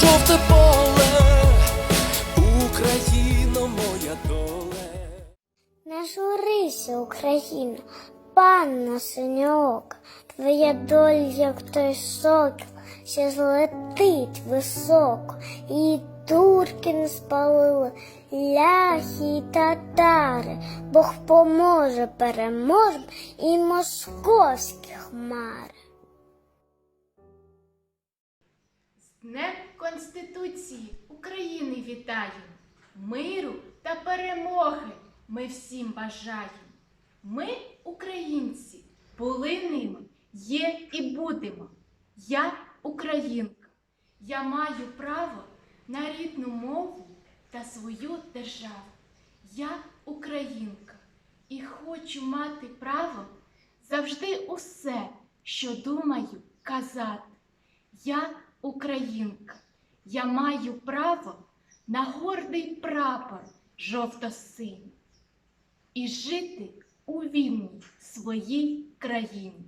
Жовте поле, Україно, моя доле. Не журися, Україна, панна синьоока, твоя доля, як той сокіл, ще злетить високо, і турки не спалили, ляхи й татари, Бог поможе переможем і московські хмари. Днем Конституції України вітаю! Миру та перемоги ми всім бажаємо. Ми, українці, були ними, є і будемо. Я українка. Я маю право на рідну мову та свою державу. Я українка і хочу мати право завжди усе, що думаю, казати. Я українка, я маю право на гордий прапор жовто-синій і жити у вільній своїй країні.